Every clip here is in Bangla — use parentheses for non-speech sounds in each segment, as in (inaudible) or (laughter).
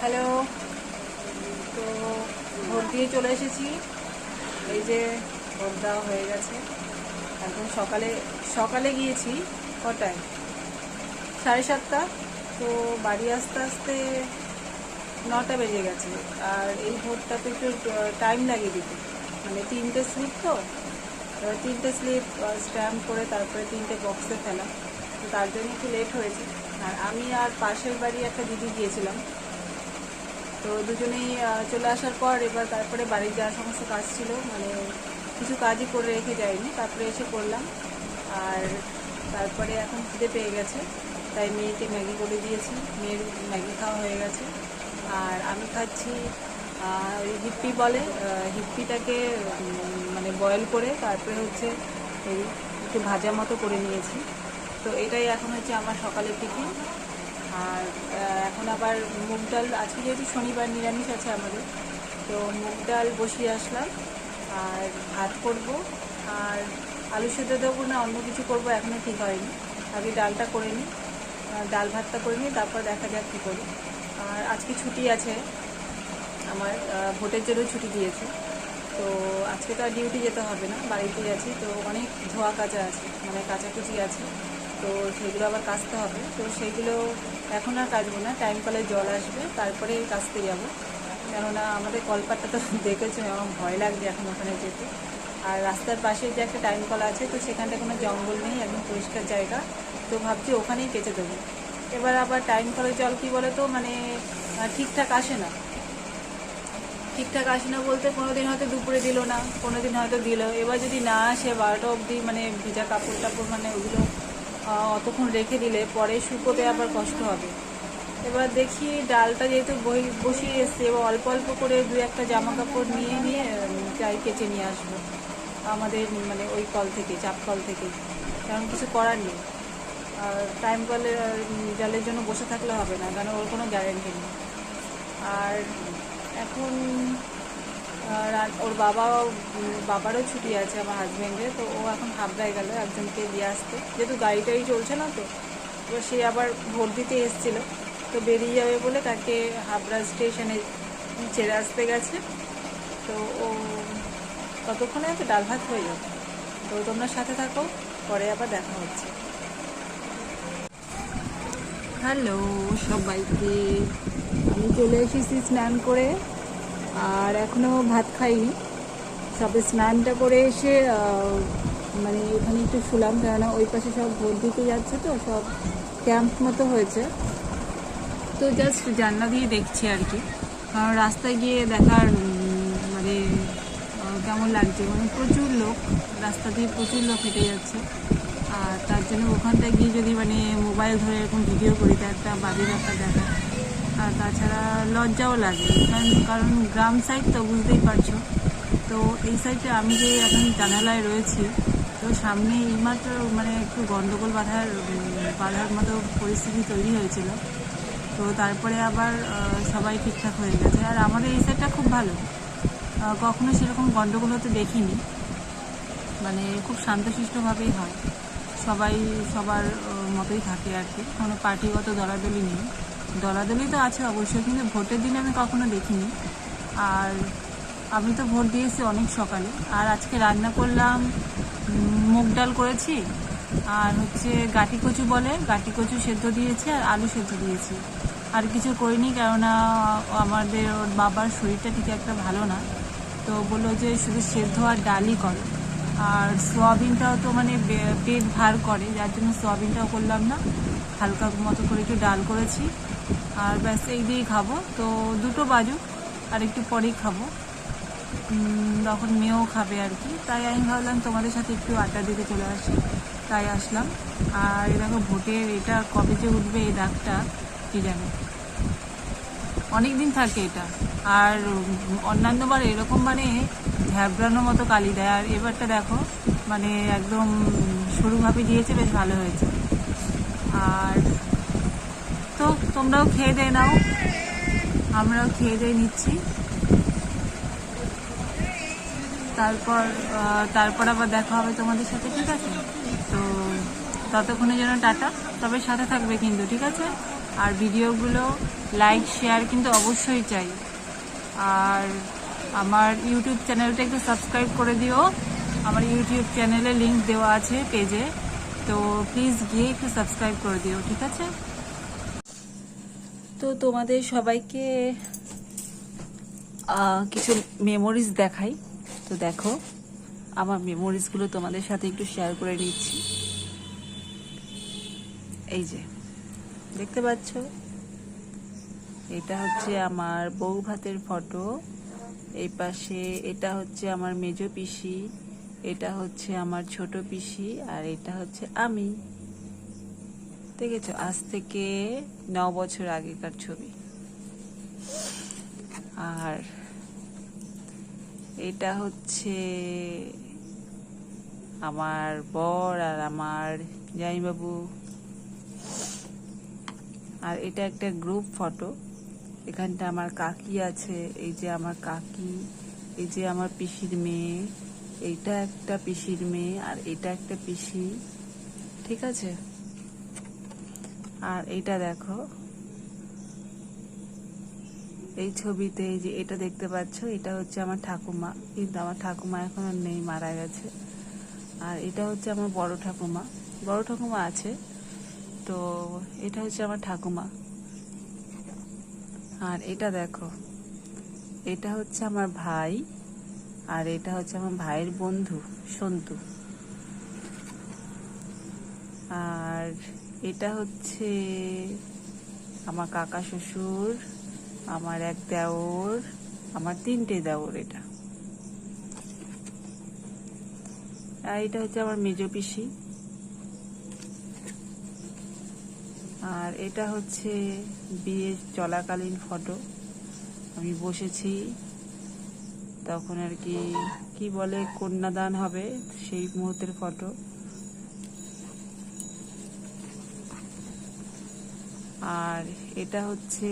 হ্যালো। তো ভোট দিয়ে চলে এসেছি। এই যে ভোট দেওয়া হয়ে গেছে। এখন সকালে সকালে গিয়েছি। কটায়? সাড়ে সাতটা। তো বাড়ি আসতে আসতে নটা বেজে গেছে। আর এই ভোটটা তো একটু টাইম লাগে দিতে। মানে তিনটে স্লিপ তো? তিনটে স্লিপ স্ট্যাম্প করে তারপরে তিনটে বক্সে ফেলা। তো তার জন্য একটু লেট হয়েছে। আর আমি আর পাশের বাড়ি একটা দিদি গিয়েছিলাম। তো দুজনেই চলে আসার পর এবার তারপরে বাড়ির যা সমস্ত কাজ ছিল। মানে কিছু কাজই করে রেখে যাইনি, তারপরে এসে করলাম আর তারপরে এখন খিদে পেয়ে গেছে, তাই মেয়েকে ম্যাগি করে দিয়েছি। মেয়ের ম্যাগি খাওয়া হয়ে গেছে। আর আমি খাচ্ছি হিপ্পি বলে হিপ্পিটাকে মানে বয়েল করে তারপরে হচ্ছে এই একটু ভাজা মতো করে নিয়েছি। তো এটাই এখন হচ্ছে আমার সকালের টিফিন। আর এখন আবার মুগ ডাল, আজকে যেহেতু শনিবার নিরামিষ আছে আমাদের, তো মুগ ডাল বসিয়ে আসলাম, আর ভাত করব, আর আলু সেদ্ধ দেবো না, অন্য কিছু করব এখনও ঠিক হয়নি, আগে ডালটা করে নিই ডাল ভাতটা করে নিই, তারপর দেখা যাক কী করি। আর আজকে ছুটি আছে আমার ভোটের জন্য ছুটি দিয়েছে, তো আজকে তো আর ডিউটি যেতে হবে না, বাড়িতেই আছি, তো অনেক ধোয়া কাচা আছে মানে কাচাকুচি আছে তো সেগুলো আবার কাচতে হবে। তো সেগুলো এখন আর কাচবো না টাইম কলে জল আসবে, তারপরে কাচতে যাব। কেননা আমাদের কলপাটটা তো (laughs) দেখেছ, আমার ভয় লাগছে এখন ওখানে যেতে। আর রাস্তার পাশে যে একটা টাইম কল আছে, তো সেখানটা কোনো জঙ্গল নেই, একদম পরিষ্কার জায়গা। তো ভাবছি ওখানেই কেচে দেবো। এবার আবার টাইম কলের জল কী বলে তো মানে ঠিকঠাক আসে না। ঠিকঠাক আসে না বলতে কোনো দিন হয়তো দুপুরে দিল না কোনো দিন হয়তো দিল। এবার যদি না আসে, বারোটা অবধি মানে ভিজা কাপড় টাপড় মানে ওগুলো অতক্ষণ রেখে দিলে পরে শুকোতে আবার কষ্ট হবে। এবার দেখি ডালটা যেহেতু বই, বসিয়ে এসছে, এবার অল্প অল্প করে দু একটা জামা কাপড় নিয়ে নিয়ে যাই কেচে নিয়ে আসব। আমাদের মানে ওই কল থেকে, চাপ কল থেকে। কারণ কিছু করার নেই। আর টাইম কলে জলের জন্য বসে থাকলে হবে না, কারণ ওর কোনো গ্যারেন্টি নেই। আর এখন ওর বাবা বাবারও ছুটি আছে আমার হাজব্যান্ডের তো ও এখন হাবড়ায় গেল একজনকে দিয়ে আসতে। যেহেতু গাড়ি টাড়ি চলছে না তো, এবার সে আবার ভোট দিতে এসেছিল। তো বেরিয়ে যাবে বলে তাকে হাবড়া স্টেশনে ছেড়ে আসতে গেছে। তো ও ততক্ষণে হয়তো ডাল ভাত হয়ে যাবে তো তোমরা সাথে থাকো, পরে আবার দেখা হচ্ছে। হ্যালো সবাইকে, আমি চলে এসেছি স্নান করে। আর এখনও ভাত খাইনি। সবে স্নানটা করে এসে মানে এখানে একটু শুলাম, কেননা ওই পাশে সব ভোট দিতে যাচ্ছে তো, সব ক্যাম্প মতো হয়েছে। তো জাস্ট জানলা দিয়ে দেখছি আর কি। কারণ রাস্তায় গিয়ে দেখার মানে কেমন লাগছে? মানে প্রচুর লোক, রাস্তা দিয়ে প্রচুর লোক হেঁটে যাচ্ছে। আর তার জন্য ওখানটায় গিয়ে যদি মানে মোবাইল ধরে এরকম ভিডিও করি, তো একটা বাজে ব্যাপার দেখা। আর তাছাড়া লজ্জাও লাগে। কারণ গ্রাম সাইড তো বুঝতেই পারছ। তো এই সাইডে আমি যে এখন জানালায় রয়েছি, তো সামনে এইমাত্র মানে একটু গন্ডগোল বাঁধার বাঁধার মতো পরিস্থিতি তৈরি হয়েছিল। তো তারপরে আবার সবাই ঠিকঠাক হয়ে গেছে। আর আমাদের এই সাইডটা খুব ভালো। কখনো সেরকম গন্ডগোল হতে দেখিনি। মানে খুব শান্তশিষ্টভাবেই হয়। সবাই, সবার মতোই থাকে আর কি। কোনো পার্টিগত দলাদলি নেই। দলাদলি তো আছে অবশ্যই, কিন্তু ভোটের দিন আমি কখনো দেখিনি। আর আমি তো ভোট দিয়েছি অনেক সকালে। আর আজকে রান্না করলাম, মুগ ডাল করেছি, আর হচ্ছে গাটি কচু বলে, গাটি কচু সেদ্ধ দিয়েছি আর আলু সেদ্ধ দিয়েছি। আর কিছু করিনি, কেননা আমাদের ওর বাবার শরীরটা ঠিক একটা ভালো না। তো বলল যে শুধু সেদ্ধ আর ডালই করো। আর সোয়াবিনটাও তো মানে পেট ভার করে, যার জন্য সোয়াবিনটাও করলাম না। হালকা মতো করে একটু ডাল করেছি। আর ব্যাস, এই দিয়েই খাব। তো দুটো বাজুক, আর একটু পরেই খাব। তখন মেয়েও খাবে আর কি। তাই আমি ভাবলাম তোমাদের সাথে একটু আড্ডা দিতে চলে আসি। তাই আসলাম। আর দেখো, ভোটের এটা কবে যে উঠবে এই দাগটা, কি জানে। অনেক দিন থাকে এটা। আর অন্যান্যবার এরকম মানে ঝ্যাবড়ানোর মতো কালি দেয়। আর এবারটা দেখো মানে একদম সরুভাবে দিয়েছে, বেশ ভালো হয়েছে। আর তো তোমরাও খেয়ে দিয়ে নাও। আমরাও খেয়ে দিয়ে নিচ্ছি। তারপর তারপর আবার দেখা হবে তোমাদের সাথে, ঠিক আছে? তো ততক্ষণে যেন টাটা। তবে সাথে থাকবে কিন্তু, ঠিক আছে? আর ভিডিওগুলো লাইক শেয়ার কিন্তু অবশ্যই চাই। আর আমার ইউটিউব চ্যানেলটা একটু সাবস্ক্রাইব করে দিও। আমার ইউটিউব চ্যানেলে লিংক দেওয়া আছে পেজে তো প্লিজ গিয়ে একটু সাবস্ক্রাইব করে দিও, ঠিক আছে? তো তোমাদের সবাইকে কিছু মেমোরিজ দেখাই। তো দেখো, আমার মেমোরিজগুলো তোমাদের সাথে একটু শেয়ার করে নিচ্ছি। এই যে। দেখতে পাচ্ছ? এটা হচ্ছে আমার বউ ভাতের ফটো। এই পাশে এটা হচ্ছে আমার মেজ পিসি, এটা হচ্ছে আমার ছোট পিসি, আর এটা হচ্ছে আমি। দেখেছ? আজ থেকে ন বছর আগেকার ছবি। আর এটা হচ্ছে আমার বর আর আমার জামাইবাবু। আর এটা একটা গ্রুপ ফটো এখানটা আমার কাকি আছে, এই যে আমার কাকি, এই যে আমার পিসির মেয়ে, এইটা একটা পিসির মেয়ে আর এটা একটা পিসি, ঠিক আছে? আর এইটা দেখো, এই ছবিতে যে এটা দেখতে পাচ্ছ, এটা হচ্ছে আমার ঠাকুমা, কিন্তু আমার ঠাকুমা এখন আর নেই, মারা গেছে। আর এটা হচ্ছে আমার বড় ঠাকুমা। বড় ঠাকুমা আছে তো এটা হচ্ছে আমার ঠাকুমা। আর এটা দেখো, এটা হচ্ছে আমার ভাই, আর এটা হচ্ছে আমার ভাইয়ের বন্ধু সন্তু। আর এটা হচ্ছে আমার কাকা শ্বশুর, আমার এক দেওর, আমার তিনটে দেওর এটা। এটা হচ্ছে আমার মেজ পিসি। আর এটা হচ্ছে বিয়ে চলাকালীন ফটো। আমি বসেছি। তখন আর কি কি বলে, কন্যাদান হবে সেই মুহূর্তের ফটো। আর এটা হচ্ছে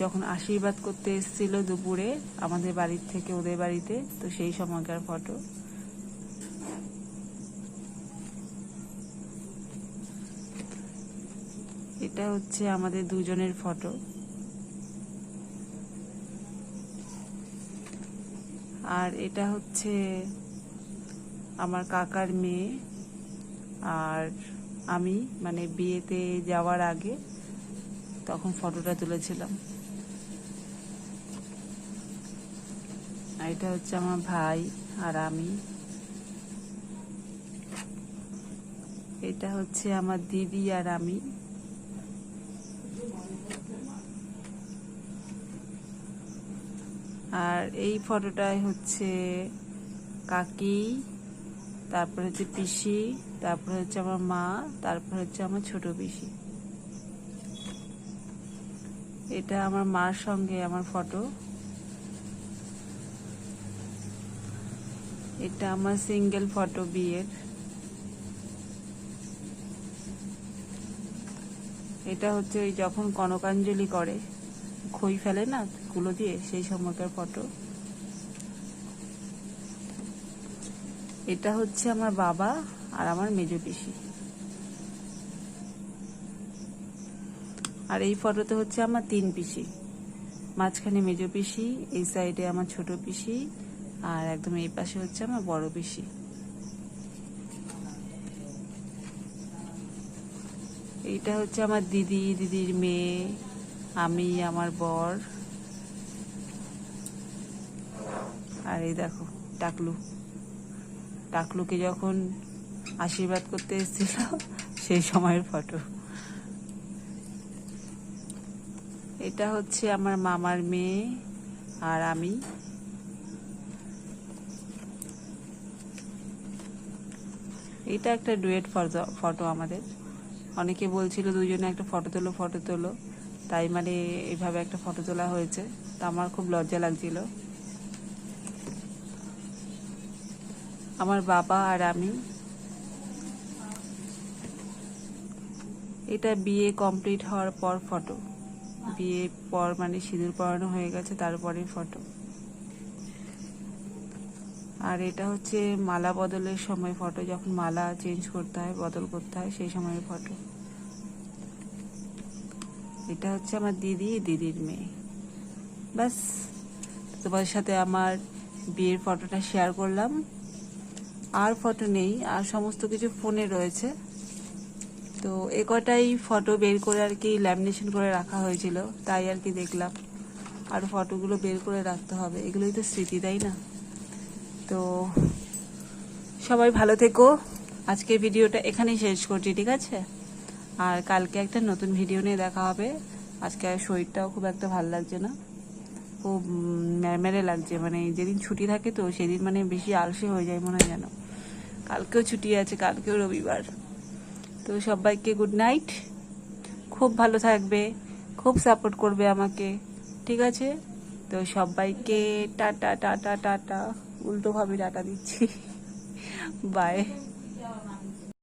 যখন আশীর্বাদ করতে এসেছিল দুপুরে আমাদের বাড়ির থেকে, ওদের বাড়িতে, তো সেই সময়কার ফটো। এটা হচ্ছে আমাদের দুজনের ফটো। আর এটা হচ্ছে আমার কাকার মেয়ে। আর আমি মানে বিয়েতে যাওয়ার আগে তখন ফটোটা তুলেছিলাম। এটা হচ্ছে আমার ভাই আর আমি। এটা হচ্ছে আমার দিদি আর আমি। আর এই ফটোটায় হচ্ছে কাকি, তারপর হচ্ছে পিসি, তারপর হচ্ছে আমার মা, তারপর হচ্ছে আমার ছোট পিসি। এটা আমার মার সঙ্গে আমার ফটো। এটা আমার সিঙ্গেল ফটো বিয়ের। এটা হচ্ছে ওই যখন কনকাঞ্জলি করে। খই ফেলে না কুলো দিয়ে, সেই সময়কার ফটো এটা হচ্ছে আমার বাবা আর আমার মেজ পিসি। আর এই ফটোতে হচ্ছে আমার তিন পিসি। মাঝখানে মেজ পিসি, এই সাইডে আমার ছোট পিসি আর একদম এই পাশে হচ্ছে আমার বড় পিসি। এইটা হচ্ছে আমার দিদি, দিদির মেয়ে আমি, আমার বর। আর এই দেখো, টাকলু। টাকলুকে যখন আশীর্বাদ করতে এসেছিল সেই সময়ের ফটো। এটা হচ্ছে আমার মামার মেয়ে আর আমি। এটা একটা ডুয়েট ফটো আমাদের। অনেকে বলছিল দুজনে একটা ফটো তোলো ফটো তোলো। তাই মানে এইভাবে একটা ফটো তোলা হয়েছে। তা আমার খুব লজ্জা লাগছিল। আমার বাবা আর আমি এটা বিয়ে কমপ্লিট হওয়ার পর ফটো বিয়ে পর মানে সিঁদুর পরানো হয়ে গেছে তারপরে ফটো আর এটা হচ্ছে মালা বদলের সময় ফটো যখন মালা চেঞ্জ করতে হয়, বদল করতে হয়, সেই সময়ের ফটো এটা হচ্ছে আমার দিদি, দিদির মেয়ে। ব্যাস, তোমাদের সাথে আমার বিয়ের ফটোটা শেয়ার করলাম। আর ফটো নেই, আর সমস্ত কিছু ফোনে রয়েছে। তো এ কটাই ফটো বের করে আর কি ল্যামিনেশন করে রাখা হয়েছিল, তাই আর কি দেখলাম। আর ফটোগুলো বের করে রাখতে হবে, এগুলোই তো স্মৃতি, তাই না? তো সবাই ভালো থেকো। আজকে ভিডিওটা এখানেই শেষ করছি, ঠিক আছে? আর কালকে একটা নতুন ভিডিও নিয়ে দেখা হবে। আজকে শরীরটাও খুব একটা ভালো লাগছে না। খুব উম, ম্যারম্যারে লাগছে। মানে যেদিন ছুটি থাকে তো সেদিন মানে বেশি আলসে হয়ে যায় মনে হয় যেন। কালকেও ছুটি আছে কালকেও রবিবার। তো সবাইকে গুড নাইট খুব ভালো থাকবে। খুব সাপোর্ট করবে আমাকে। ঠিক আছে? তো সবাইকে টাটা টাটা টাটা। উল্টোভাবে টাটা দিচ্ছি। (laughs) বাই